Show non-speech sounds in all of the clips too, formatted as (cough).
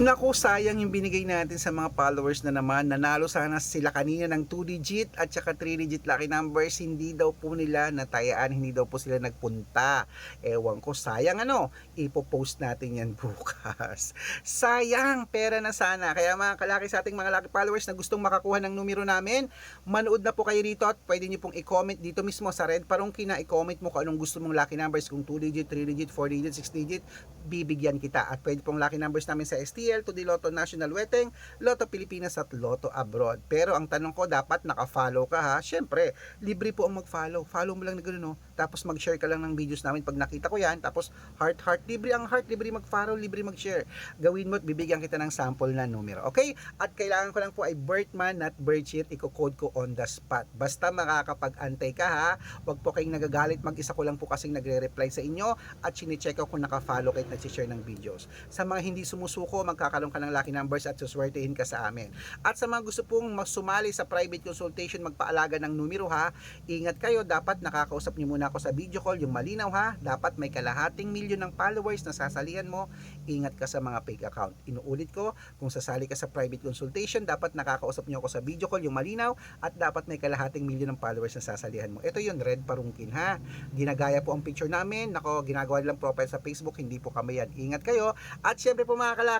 Naku, sayang yung binigay natin sa mga followers na naman. Nanalo sana sila kanina ng 2 digit at saka 3 digit lucky numbers. Hindi daw po nila natayaan, hindi daw po sila nagpunta. Ewan ko, sayang ano, ipopost natin yan (laughs) bukas. Sayang, pera na sana. Kaya mga kalaki sa ating mga lucky followers na gustong makakuha ng numero namin, manood na po kayo rito at pwede nyo pong i-comment dito mismo sa Red Parungki na i-comment mo kung anong gusto mong lucky numbers, kung 2 digit, 3 digit, 4 digit, 6 digit, bibigyan kita. At pwede pong lucky numbers namin sa STL, to the Lotto National Weteng, Lotto Pilipinas at Lotto Abroad. Pero ang tanong ko, dapat naka-follow ka ha. Siyempre, libre po ang mag-follow. Follow mo lang na gano'n, no? Tapos mag-share ka lang ng videos namin pag nakita ko yan. Tapos heart, heart, libre ang heart, libre mag-follow, libre mag-share. Gawin mo at bibigyan kita ng sample na numero. Okay? At kailangan ko lang po ay birthman, not birth sheet. Iko-code ko on the spot. Basta makakapag-antay ka ha. Huwag po kayong nagagalit. Mag-isa ko lang po kasing nagre-reply sa inyo at sine-check ko kung naka-follow kayo at nag-share ng videos. Sa mga hindi sumusuko, magkakaroon ka ng lucky numbers at suswertehin ka sa amin. At sa mga gusto pong masumali sa private consultation, magpaalaga ng numero ha. Ingat kayo, dapat nakakausap niyo muna ako sa video call, yung malinaw ha. Dapat may kalahating milyon ng followers na sasalihan mo. Ingat ka sa mga fake account. Inuulit ko, kung sasali ka sa private consultation, dapat nakakausap niyo ako sa video call, yung malinaw, at dapat may kalahating milyon ng followers na sasalihan mo. Ito yung Red Parungkin ha. Ginagaya po ang picture namin. Nako, ginagawa nilang profile sa Facebook, hindi po kami yan. Ingat kayo. At syempre po mga kalaki,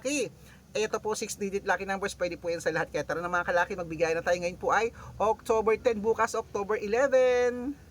ito po 6 digit lucky numbers pwede po yan sa lahat. Kaya tara na mga kalaki magbigay na tayo. Ngayon po ay October 10 bukas October 11